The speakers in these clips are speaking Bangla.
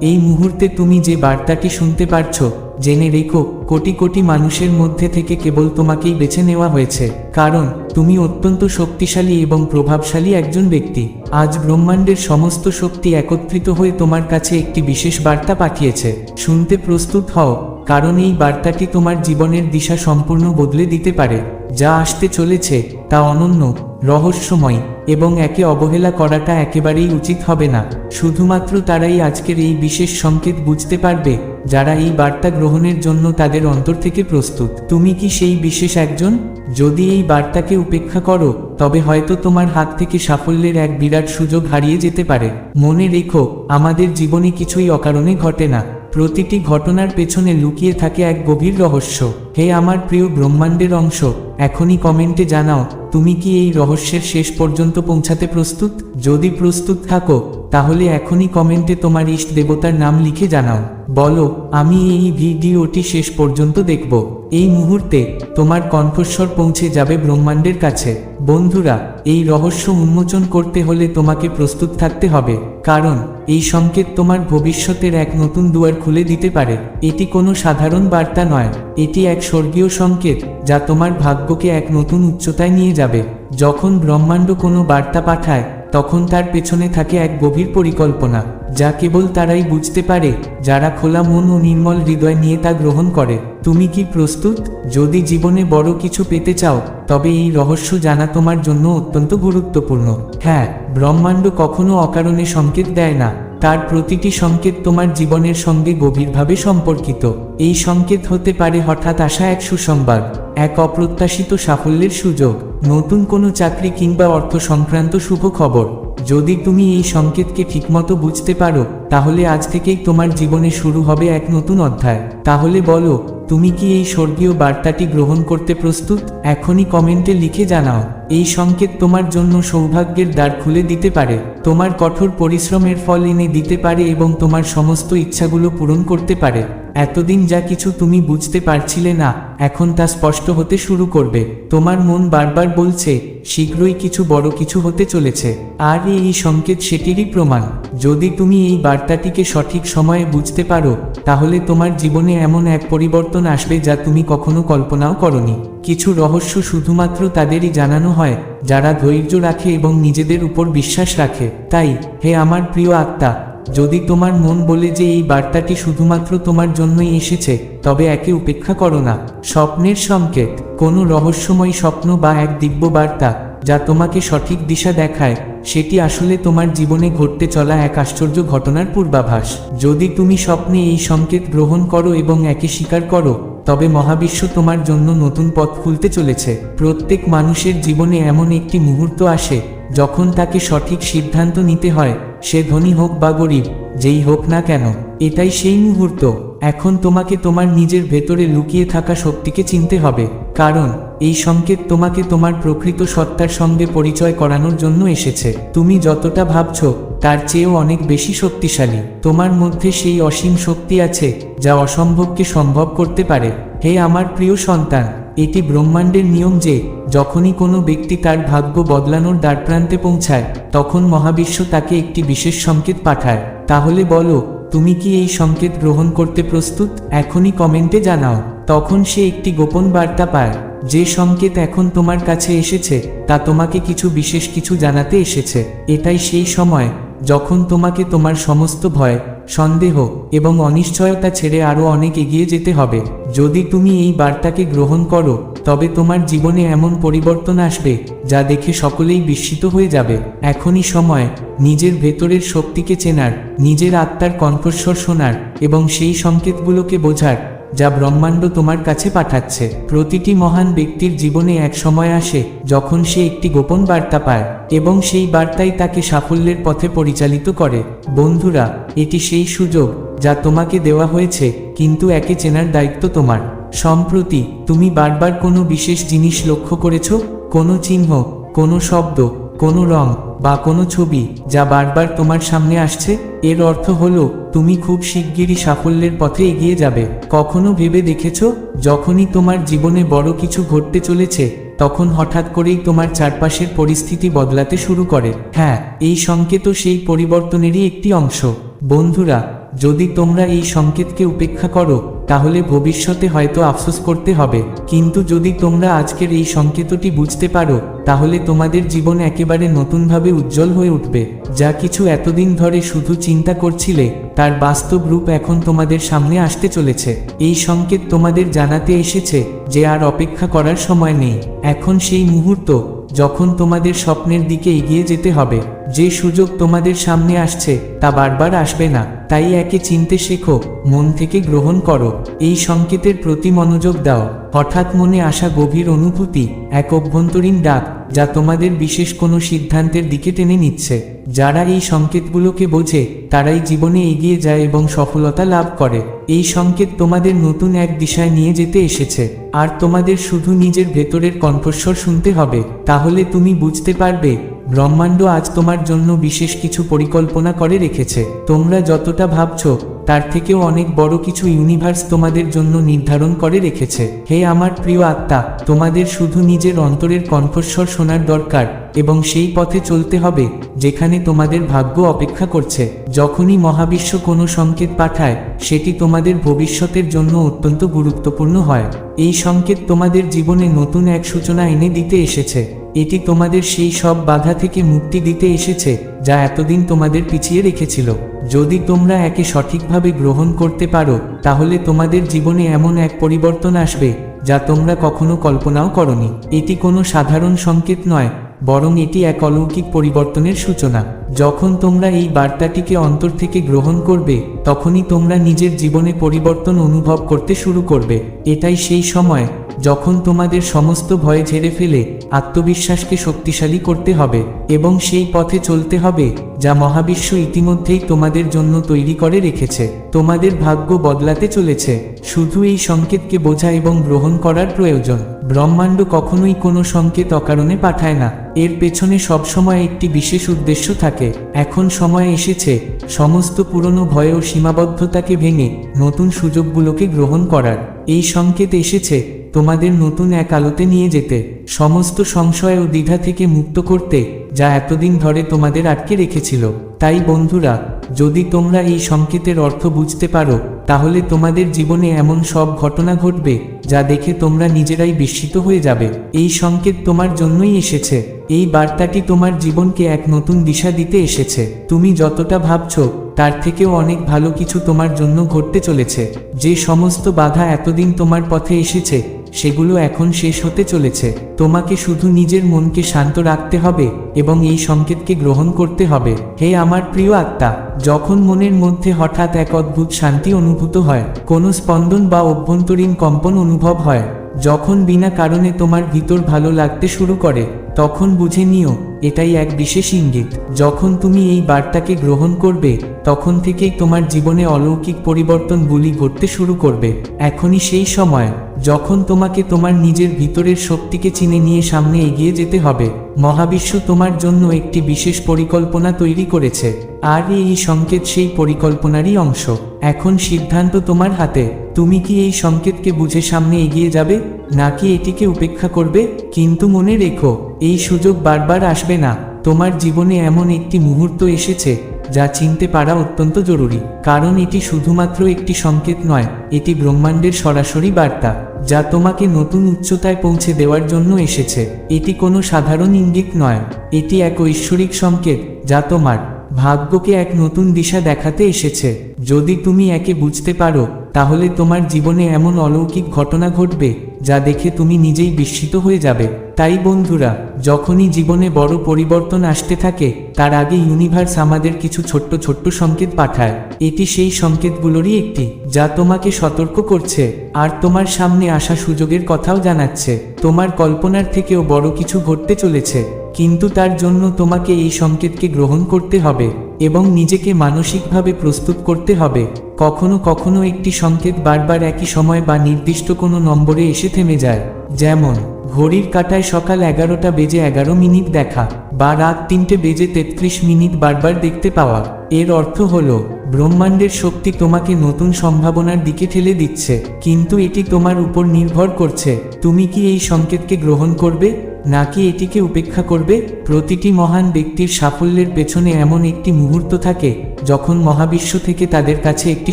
এই মুহূর্তে তুমি যে বার্তাটি শুনতে পারছ জেনে রেখো, কোটি কোটি মানুষের মধ্যে থেকে কেবল তোমাকেই বেছে নেওয়া হয়েছে। কারণ, তুমি অত্যন্ত শক্তিশালী এবং প্রভাবশালী একজন ব্যক্তি। আজ ব্রহ্মাণ্ডের সমস্ত শক্তি একত্রিত হয়ে তোমার কাছে একটি বিশেষ বার্তা পাঠিয়েছে। শুনতে প্রস্তুত হও, কারণ এই বার্তাটি তোমার জীবনের দিশা সম্পূর্ণ বদলে দিতে পারে। যা আসতে চলেছে, তা অনন্য, রহস্যময়, এবং একে অবহেলা করাটা একেবারেই উচিত হবে না। শুধুমাত্র তারাই আজকের এই বিশেষ সংকেত বুঝতে পারবে। যারা এই বার্তা গ্রহণের জন্য তাদের অন্তর থেকে প্রস্তুত। তুমি কি সেই বিশেষ একজন? যদি এই বার্তাকে উপেক্ষা করো, তবে হয়তো তোমার হাত থেকে সাফল্যের এক বিরাট সুযোগ হারিয়ে যেতে পারে। মনে রেখো, আমাদের জীবনে কিছুই অকারণে ঘটে না। প্রতিটি ঘটনার পেছনে লুকিয়ে থাকে এক গভীর রহস্য। হে আমার প্রিয় ব্রহ্মাণ্ডের অংশ, এখনই কমেন্টে জানাও তুমি কি এই রহস্যের শেষ পর্যন্ত পৌঁছাতে প্রস্তুত? যদি প্রস্তুত থাকো, তাহলে এখনই কমেন্টে তোমার ইষ্ট দেবতার নাম লিখে জানাও। বলো, আমি এই ভিডিওটি শেষ পর্যন্ত দেখব। এই মুহূর্তে, তোমার কণ্ঠস্বর পৌঁছে যাবে ব্রহ্মাণ্ডের কাছে। বন্ধুরা, এই রহস্য উন্মোচন করতে হলে তোমাকে প্রস্তুত থাকতে হবে। কারণ, এই সংকেত তোমার ভবিষ্যতের এক নতুন দুয়ার খুলে দিতে পারে। এটি কোনো সাধারণ বার্তা নয়। এটি এক স্বর্গীয় সংকেত, যা তোমার ভাগ্যকে এক নতুন উচ্চতায় নিয়ে যাবে। যখন ব্রহ্মাণ্ড কোনো বার্তা পাঠায়, তখন তার পেছনে থাকে এক গভীর পরিকল্পনা, যা কেবল তারাই বুঝতে পারে, যারা খোলা মন ও নির্মল হৃদয় নিয়ে তা গ্রহণ করে। তুমি কি প্রস্তুত? যদি জীবনে বড় কিছু পেতে চাও, তবে এই রহস্য জানা তোমার জন্য অত্যন্ত গুরুত্বপূর্ণ। হ্যাঁ ব্রহ্মাণ্ড কখনো অকারণে সংকেত দেয় না। তার প্রতিটি সংকেত তোমার জীবনের সঙ্গে গভীরভাবে সম্পর্কিত। এই সংকেত হতে পারে হঠাৎ আসা এক সুসংবাদ, এক অপ্রত্যাশিত সাফল্যের সুযোগ, নতুন কোনো চাকরি কিংবা অর্থ সংক্রান্ত শুভ খবর। যদি তুমি এই সংকেতকে ঠিকমতো বুঝতে পারো তাহলে আজ থেকেই তোমার জীবনে শুরু হবে এক নতুন অধ্যায়। তাহলে বলো, তুমি কি এই স্বর্গীয় বার্তাটি গ্রহণ করতে প্রস্তুত? এখনই কমেন্টে লিখে জানাও, এই সংকেত তোমার জন্য সৌভাগ্যের দ্বার খুলে দিতে পারে। তোমার কঠোর পরিশ্রমের ফল এনে দিতে পারে এবং তোমার সমস্ত ইচ্ছাগুলো পূরণ করতে পারে। এতদিন যা কিছু তুমি বুঝতে পারছিলে না, এখন তা স্পষ্ট হতে শুরু করবে। তোমার মন বারবার বলছে, শীঘ্রই কিছু বড় কিছু হতে চলেছে। আর এই সংকেত সেটিরই প্রমাণ। যদি তুমি এই বার্তাটিকে সঠিক সময়ে বুঝতে পারো, তাহলে তোমার জীবনে এমন এক পরিবর্তন আসবে যা তুমি কখনো কল্পনাও করনি। কিছু রহস্য শুধুমাত্র তাদেরই জানানো হয়, যারা ধৈর্য রাখে এবং নিজেদের উপর বিশ্বাস রাখে। তাই, হে আমার প্রিয় আত্মা, যদি তোমার মন বলে যে এই বার্তাটি শুধুমাত্র তোমার জন্যই এসেছে, তবে একে উপেক্ষা করো না। স্বপ্নের সংকেত, কোনো রহস্যময় স্বপ্ন বা এক দিব্য বার্তা। যা তোমাকে সঠিক দিশা দেখায়, সেটি আসলে তোমার জীবনে ঘটতে চলা এক আশ্চর্য ঘটনার পূর্বাভাস। যদি তুমি স্বপ্নে এই সংকেত গ্রহণ করো এবং একে স্বীকার করো, তবে মহাবিশ্ব তোমার জন্য নতুন পথ খুলতে চলেছে। প্রত্যেক মানুষের জীবনে এমন একটি মুহূর্ত আসে, যখন তাকে সঠিক সিদ্ধান্ত নিতে হয়, সে ধনী হোক বা গরিব, যেই হোক না কেন, এটাই সেই মুহূর্ত। এখন তোমাকে তোমার নিজের ভেতরে লুকিয়ে থাকা শক্তিকে চিনতে হবে, কারণ এই সংকেত তোমাকে তোমার প্রকৃত সত্তার সঙ্গে পরিচয় করানোর জন্য এসেছে। তুমি যতটা ভাবছ, তার চেয়েও অনেক বেশি শক্তিশালী। তোমার মধ্যে সেই অসীম শক্তি আছে, যা অসম্ভবকে সম্ভব করতে পারে। হে আমার প্রিয় সন্তান, এটি ব্রহ্মাণ্ডের নিয়ম যে, যখনই কোনো ব্যক্তি তার ভাগ্য বদলানোর দ্বারপ্রান্তে পৌঁছায়, তখন মহাবিশ্ব তাকে একটি বিশেষ সংকেত পাঠায়। তাহলে বলো, তুমি কি এই সংকেত গ্রহণ করতে প্রস্তুত? এখনই কমেন্টে জানাও। তখন সে একটি গোপন বার্তা পায়। যে সংকেত এখন তোমার কাছে এসেছে, তা তোমাকে কিছু বিশেষ কিছু জানাতে এসেছে। এটাই সেই সময়, যখন তোমাকে তোমার সমস্ত ভয়, সন্দেহ এবং অনিশ্চয়তা ছেড়ে আরও অনেক এগিয়ে যেতে হবে। যদি তুমি এই বার্তাকে গ্রহণ করো, তবে তোমার জীবনে এমন পরিবর্তন আসবে, যা দেখে সকলেই বিস্মিত হয়ে যাবে। এখনই সময়, নিজের ভেতরের শক্তিকে চেনার, নিজের আত্মার কণ্ঠস্বর শোনার এবং সেই সংকেতগুলোকে বোঝার। যা ব্রহ্মাণ্ড তোমার কাছে পাঠাচ্ছে। প্রতিটি মহান ব্যক্তির জীবনে এক সময় আসে, যখন সে একটি গোপন বার্তা পায়, এবং সেই বার্তাই তাকে সাফল্যের পথে পরিচালিত করে। বন্ধুরা, এটি সেই সুযোগ যা তোমাকে দেওয়া হয়েছে, কিন্তু একে চেনার দায়িত্ব তোমার। সম্প্রতি, তুমি বারবার কোনো বিশেষ জিনিস লক্ষ্য করেছ? কোনো চিহ্ন, কোনো শব্দ, কোনো রং বা কোনো ছবি যা বারবার তোমার সামনে আসছে, এর অর্থ হলো তুমি খুব শিগগিরই সাফল্যের পথে এগিয়ে যাবে। কখনো ভেবে দেখেছ, যখনই তোমার জীবনে বড় কিছু ঘটতে চলেছে, তখন হঠাৎ করেই তোমার চারপাশের পরিস্থিতি বদলাতে শুরু করে। হ্যাঁ এই সংকেত সেই পরিবর্তনেরই একটি অংশ। বন্ধুরা যদি তোমরা এই সংকেতকে উপেক্ষা করো, তাহলে ভবিষ্যতে হয়তো আফসোস করতে হবে। কিন্তু যদি তোমরা আজকের এই সংকেতটি বুঝতে পারো, তাহলে তোমাদের জীবন একেবারে নতুনভাবে উজ্জ্বল হয়ে উঠবে। যা কিছু এতদিন ধরে শুধু চিন্তা করছিলে, তার বাস্তব রূপ এখন তোমাদের সামনে আসতে চলেছে। এই সংকেত তোমাদের জানাতে এসেছে যে আর অপেক্ষা করার সময় নেই। এখন সেই মুহূর্ত যখন তোমাদের স্বপ্নের দিকে এগিয়ে যেতে হবে, যে সুযোগ তোমাদের সামনে আসছে, তা বারবার আসবে না। তাই একে চিনতে শেখো, মন থেকে গ্রহণ করো। এই সংকেতের প্রতি মনোযোগ দাও। হঠাৎ মনে আসা গভীর অনুভূতি, এক অভ্যন্তরীণ ডাক, যা তোমাদের বিশেষ কোনো সিদ্ধান্তের দিকে টেনে নিচ্ছে। যারা এই সংকেতগুলোকে বোঝে, তারাই জীবনে এগিয়ে যায় এবং সফলতা লাভ করে। এই সংকেত তোমাদের নতুন এক দিশায় নিয়ে যেতে এসেছে। আর তোমাদের শুধু নিজের ভেতরের কণ্ঠস্বর শুনতে হবে, তাহলে তুমি বুঝতে পারবে ব্রহ্মাণ্ড আজ তোমার জন্য বিশেষ কিছু পরিকল্পনা করে রেখেছে। তোমরা যতটা ভাবছ, তার থেকেও অনেক বড় কিছু ইউনিভার্স তোমাদের জন্য নির্ধারণ করে রেখেছে। হে আমার প্রিয় আত্মা, তোমাদের শুধু নিজের অন্তরের কণ্ঠস্বর শোনার দরকার, এবং সেই পথে চলতে হবে, যেখানে তোমাদের ভাগ্য অপেক্ষা করছে। যখনই মহাবিশ্ব কোনো সংকেত পাঠায়, সেটি তোমাদের ভবিষ্যতের জন্য অত্যন্ত গুরুত্বপূর্ণ হয়। এই সংকেত তোমাদের জীবনে নতুন এক সূচনা এনে দিতে এসেছে। এটি তোমাদের সেই সব বাধা থেকে মুক্তি দিতে এসেছে, যা এতদিন তোমাদের পিছিয়ে রেখেছিল। যদি তোমরা একে সঠিকভাবে গ্রহণ করতে পারো, তাহলে তোমাদের জীবনে এমন এক পরিবর্তন আসবে, যা তোমরা কখনো কল্পনাও করনি। এটি কোনো সাধারণ সংকেত নয়, বরং এটি এক অলৌকিক পরিবর্তনের সূচনা। যখন তোমরা এই বার্তাটিকে অন্তর থেকে গ্রহণ করবে, তখনই তোমরা নিজের জীবনে পরিবর্তন অনুভব করতে শুরু করবে। এটাই সেই সময় যখন তোমাদের সমস্ত ভয় ঝেড়ে ফেলে, আত্মবিশ্বাসকে শক্তিশালী করতে হবে এবং সেই পথে চলতে হবে, যা মহাবিশ্ব ইতিমধ্যেই তোমাদের জন্য তৈরি করে রেখেছে। তোমাদের ভাগ্য বদলাতে চলেছে। শুধু এই সংকেতকে বোঝা এবং গ্রহণ করার প্রয়োজন। ব্রহ্মাণ্ড কখনোই কোনো সংকেত অকারণে পাঠায় না। এর পেছনে সবসময় একটি বিশেষ উদ্দেশ্য থাকে। এখন সময় এসেছে সমস্ত পুরনো ভয় ও সীমাবদ্ধতাকে ভেঙে নতুন সুযোগগুলোকে গ্রহণ করার। এই সংকেত এসেছে তোমাদের নতুন এক আলোতে নিয়ে যেতে। সমস্ত সংশয় ও দ্বিধা থেকে মুক্ত করতে, যা এতদিন ধরে তোমাদের আটকে রেখেছিল। তাই বন্ধুরা, যদি তোমরা এই সংকেতের অর্থ বুঝতে পারো, তাহলে তোমাদের জীবনে এমন সব ঘটনা ঘটবে, যা দেখে তোমরা নিজেরাই বিস্মিত হয়ে যাবে। এই সংকেত তোমার জন্যই এসেছে। এই বার্তাটি তোমার জীবনকে এক নতুন দিশা দিতে এসেছে। তুমি যতটা ভাবছ, তার থেকেও অনেক ভালো কিছু তোমার জন্য ঘটতে চলেছে। যে সমস্ত বাধা এতদিন তোমার পথে এসেছে সেগুলো এখন শেষ হতে চলেছে। তোমাকে শুধু নিজের মনকে শান্ত রাখতে হবে এবং এই সংকেতকে গ্রহণ করতে হবে। হে আমার প্রিয় আত্মা, যখন মনের মধ্যে হঠাৎ এক অদ্ভুত শান্তি অনুভূত হয়, কোনো স্পন্দন বা অভ্যন্তরীণ কম্পন অনুভব হয়, যখন বিনা কারণে তোমার ভিতর ভালো লাগতে শুরু করে। তখন বুঝে নিও, এটাই এক বিশেষ ইঙ্গিত। যখন তুমি এই বার্তাকে গ্রহণ করবে, তখন থেকেই তোমার জীবনে অলৌকিক পরিবর্তনগুলি ঘটতে শুরু করবে। এখনই সেই সময়, যখন তোমাকে তোমার নিজের ভিতরের শক্তিকে চিনে নিয়ে সামনে এগিয়ে যেতে হবে। মহাবিশ্ব তোমার জন্য একটি বিশেষ পরিকল্পনা তৈরি করেছে, আর এই সংকেত সেই পরিকল্পনারই অংশ। এখন সিদ্ধান্ত তোমার হাতে, তুমি কি এই সংকেতকে বুঝে সামনে এগিয়ে যাবে? নাকি এটিকে উপেক্ষা করবে? কিন্তু মনে রেখো, এই সুযোগ বারবার আসবে না। তোমার জীবনে এমন একটি মুহূর্ত এসেছে, যা চিনতে পারা অত্যন্ত জরুরি। কারণ এটি শুধুমাত্র একটি সংকেত নয়, এটি ব্রহ্মাণ্ডের সরাসরি বার্তা, যা তোমাকে নতুন উচ্চতায় পৌঁছে দেওয়ার জন্য এসেছে। এটি কোনো সাধারণ ইঙ্গিত নয়, এটি এক ঐশ্বরিক সংকেত, যা তোমার ভাগ্যকে এক নতুন দিশা দেখাতে এসেছে। যদি তুমি একে বুঝতে পারো তাহলে তোমার জীবনে এমন অলৌকিক ঘটনা ঘটবে, যা দেখে তুমি নিজেই বিস্মিত হয়ে যাবে। তাই বন্ধুরা, যখনই জীবনে বড় পরিবর্তন আসতে থাকে, তার আগে ইউনিভার্স আমাদের কিছু ছোট্ট ছোট্ট সংকেত পাঠায়। এটি সেই সংকেতগুলোরই একটি, যা তোমাকে সতর্ক করছে, আর তোমার সামনে আসা সুযোগের কথাও জানাচ্ছে। তোমার কল্পনার থেকেও বড় কিছু ঘটতে চলেছে, কিন্তু তার জন্য তোমাকে এই সংকেতকে গ্রহণ করতে হবে, এবং নিজেকে মানসিকভাবে প্রস্তুত করতে হবে। কখনো কখনো একটি সংকেত বারবার একই সময় বা নির্দিষ্ট কোনো নম্বরে এসে থেমে যায়। যেমন, ঘড়ির কাঁটায় সকাল এগারোটা বেজে এগারো মিনিট দেখা বা রাত তিনটে বেজে তেত্রিশ মিনিট বারবার দেখতে পাওয়া। এর অর্থ হল, ব্রহ্মাণ্ডের শক্তি তোমাকে নতুন সম্ভাবনার দিকে ঠেলে দিচ্ছে, কিন্তু এটি তোমার উপর নির্ভর করছে। তুমি কি এই সংকেতকে গ্রহণ করবে? নাকি এটিকে উপেক্ষা করবে? প্রতিটি মহান ব্যক্তির সাফল্যের পেছনে এমন একটি মুহূর্ত থাকে, যখন মহাবিশ্ব থেকে তাদের কাছে একটি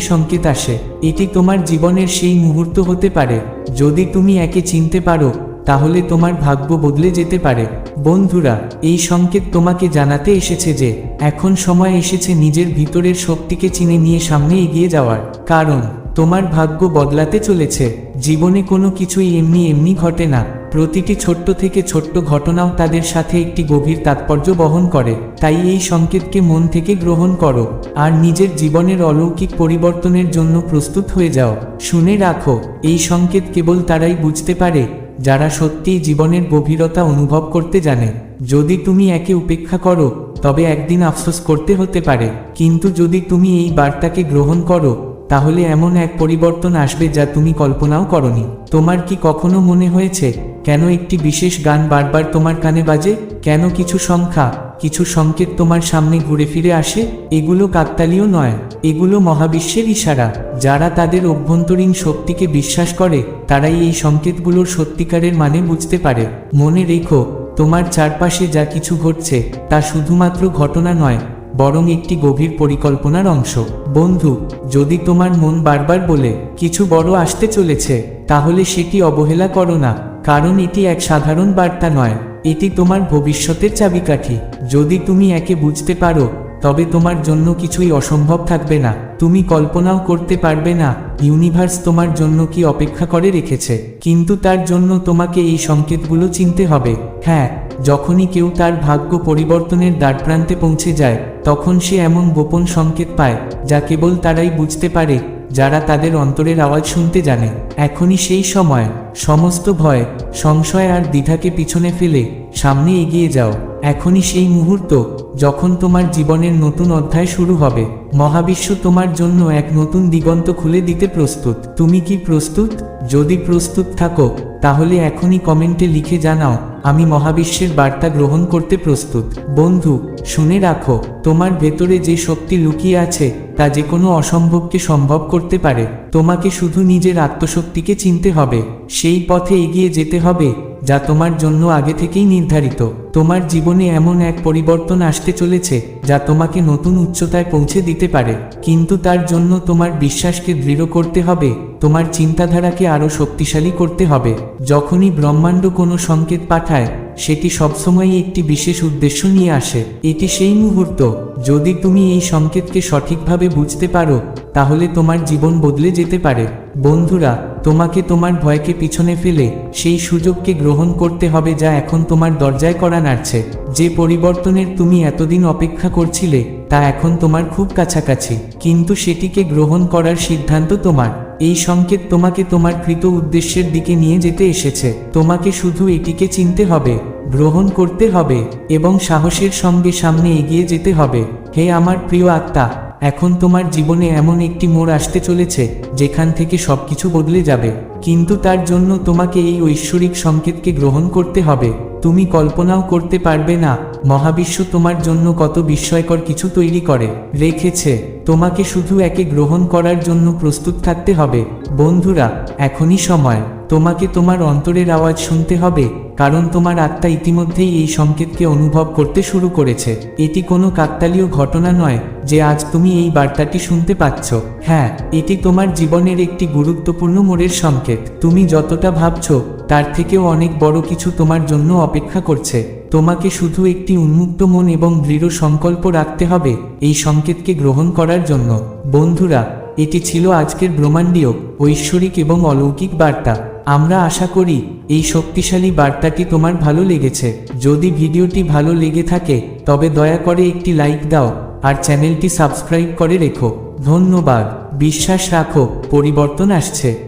সংকেত আসে। এটি তোমার জীবনের সেই মুহূর্ত হতে পারে। যদি তুমি একে চিনতে পারো, তাহলে তোমার ভাগ্য বদলে যেতে পারে। বন্ধুরা, এই সংকেত তোমাকে জানাতে এসেছে যে, এখন সময় এসেছে নিজের ভিতরের শক্তিকে চিনে নিয়ে সামনে এগিয়ে যাওয়ার। কারণ, তোমার ভাগ্য বদলাতে চলেছে। জীবনে কোনো কিছুই এমনি এমনি ঘটে না। প্রতিটি ছোট্ট থেকে ছোট্ট ঘটনাও তাদের সাথে একটি গভীর তাৎপর্য বহন করে। তাই এই সংকেতকে মন থেকে গ্রহণ করো, আর নিজের জীবনের অলৌকিক পরিবর্তনের জন্য প্রস্তুত হয়ে যাও। শুনে রাখো, এই সংকেত কেবল তারাই বুঝতে পারে, যারা সত্যিই জীবনের গভীরতা অনুভব করতে জানে। যদি তুমি একে উপেক্ষা করো, তবে একদিন আফসোস করতে হতে পারে। কিন্তু যদি তুমি এই বার্তাকে গ্রহণ করো তাহলে এমন এক পরিবর্তন আসবে যা তুমি কল্পনাও করনি। তোমার কি কখনো মনে হয়েছে, কেন একটি বিশেষ গান বারবার তোমার কানে বাজে? কেন কিছু সংখ্যা, কিছু সংকেত তোমার সামনে ঘুরে ফিরে আসে? এগুলো কাকতালীয় নয়, এগুলো মহাবিশ্বের ইশারা। যারা তাদের অভ্যন্তরীণ শক্তিকে বিশ্বাস করে, তারাই এই সংকেতগুলোর সত্যিকারের মানে বুঝতে পারে। মনে রেখো, তোমার চারপাশে যা কিছু ঘটছে, তা শুধুমাত্র ঘটনা নয় বরং একটি গভীর পরিকল্পনার অংশ। বন্ধু, যদি তোমার মন বারবার বলে কিছু বড় আসতে চলেছে, তাহলে সেটি অবহেলা করো না, কারণ এটি এক সাধারণ বার্তা নয়, এটি তোমার ভবিষ্যতের চাবিকাঠি। যদি তুমি একে বুঝতে পারো তবে তোমার জন্য কিছুই অসম্ভব থাকবে না। তুমি কল্পনাও করতে পারবে না ইউনিভার্স তোমার জন্য কি অপেক্ষা করে রেখেছে। কিন্তু তার জন্য তোমাকে এই সংকেতগুলো চিনতে হবে। হ্যাঁ যখনই কেউ তার ভাগ্য পরিবর্তনের দ্বারপ্রান্তে পৌঁছে যায়, তখন সে এমন গোপন সংকেত পায়, যা কেবল তারাই বুঝতে পারে, যারা তাদের অন্তরের আওয়াজ শুনতে জানে। এখনই সেই সময়, সমস্ত ভয়, সংশয় আর দ্বিধাকে পিছনে ফেলে সামনে এগিয়ে যাও। এখনই সেই মুহূর্ত যখন তোমার জীবনের নতুন অধ্যায় শুরু হবে। মহাবিশ্ব তোমার জন্য এক নতুন দিগন্ত খুলে দিতে প্রস্তুত। তুমি কি প্রস্তুত? যদি প্রস্তুত থাকো, তাহলে এখনই কমেন্টে লিখে জানাও, আমি মহাবিশ্বের বার্তা গ্রহণ করতে প্রস্তুত। বন্ধু, শুনে রাখো, তোমার ভেতরে যে শক্তি লুকিয়ে আছে, তা যে কোনো অসম্ভবকে সম্ভব করতে পারে। তোমাকে শুধু নিজের আত্মশক্তিকে চিনতে হবে। সেই পথে এগিয়ে যেতে হবে। যা তোমার জন্য আগে থেকেই নির্ধারিত। তোমার জীবনে এমন এক পরিবর্তন আসতে চলেছে, যা তোমাকে নতুন উচ্চতায় পৌঁছে দিতে পারে। কিন্তু তার জন্য তোমার বিশ্বাসকে দৃঢ় করতে হবে, তোমার চিন্তাধারাকে আরও শক্তিশালী করতে হবে। যখনই ব্রহ্মাণ্ড কোনো সংকেত পাঠায়, সেটি সবসময়ই একটি বিশেষ উদ্দেশ্য নিয়ে আসে। এটি সেই মুহূর্ত, যদি তুমি এই সংকেতকে সঠিকভাবে বুঝতে পারো, তাহলে তোমার জীবন বদলে যেতে পারে। বন্ধুরা তোমাকে তোমার ভয়কে পিছনে ফেলে সেই সুযোগকে গ্রহণ করতে হবে যা এখন তোমার দরজায় করা নাড়ছে। যে পরিবর্তনের তুমি এতদিন অপেক্ষা করছিলে, তা এখন তোমার খুব কাছাকাছি। কিন্তু সেটিকে গ্রহণ করার সিদ্ধান্ত তোমার। এই সংকেত তোমাকে তোমার কৃত উদ্দেশ্যের দিকে নিয়ে যেতে এসেছে। তোমাকে শুধু এটিকে চিনতে হবে, গ্রহণ করতে হবে, এবং সাহসের সঙ্গে সামনে এগিয়ে যেতে হবে। হে আমার প্রিয় আত্মা এখন তোমার জীবনে এমন একটি মোড় আসতে চলেছে যেখান থেকে সব কিছু বদলে যাবে। কিন্তু তার জন্য তোমাকে এই ঐশ্বরিক সংকেতকে গ্রহণ করতে হবে। তুমি কল্পনাও করতে পারবে না, মহাবিশ্ব তোমার জন্য কত বিস্ময়কর কিছু তৈরি করে। রেখেছে, তোমাকে শুধু একে গ্রহণ করার জন্য প্রস্তুত থাকতে হবে। বন্ধুরা, এখনই সময়। তোমাকে তোমার অন্তরের আওয়াজ শুনতে হবে, কারণ তোমার আত্মা ইতিমধ্যেই এই সংকেতকে অনুভব করতে শুরু করেছে। এটি কোনো কাকতালীয় ঘটনা নয়, যে আজ তুমি এই বার্তাটি শুনতে পাচ্ছ। হ্যাঁ এটি তোমার জীবনের একটি গুরুত্বপূর্ণ মোড়ের সংকেত। তুমি যতটা ভাবছ, তার থেকেও অনেক বড় কিছু তোমার জন্য অপেক্ষা করছে। তোমাকে শুধু একটি উন্মুক্ত মন এবং দৃঢ় সংকল্প রাখতে হবে, এই সংকেতকে গ্রহণ করার জন্য। বন্ধুরা, এটি ছিল আজকের ব্রহ্মাণ্ডীয়, ঐশ্বরিক এবং অলৌকিক বার্তা। আমরা আশা করি, এই শক্তিশালী বার্তাটি তোমার ভালো লেগেছে। যদি ভিডিওটি ভালো লেগে থাকে, তবে দয়া করে একটি লাইক দাও, আর চ্যানেলটি সাবস্ক্রাইব করে রেখো। ধন্যবাদ। বিশ্বাস রাখো, পরিবর্তন আসছে।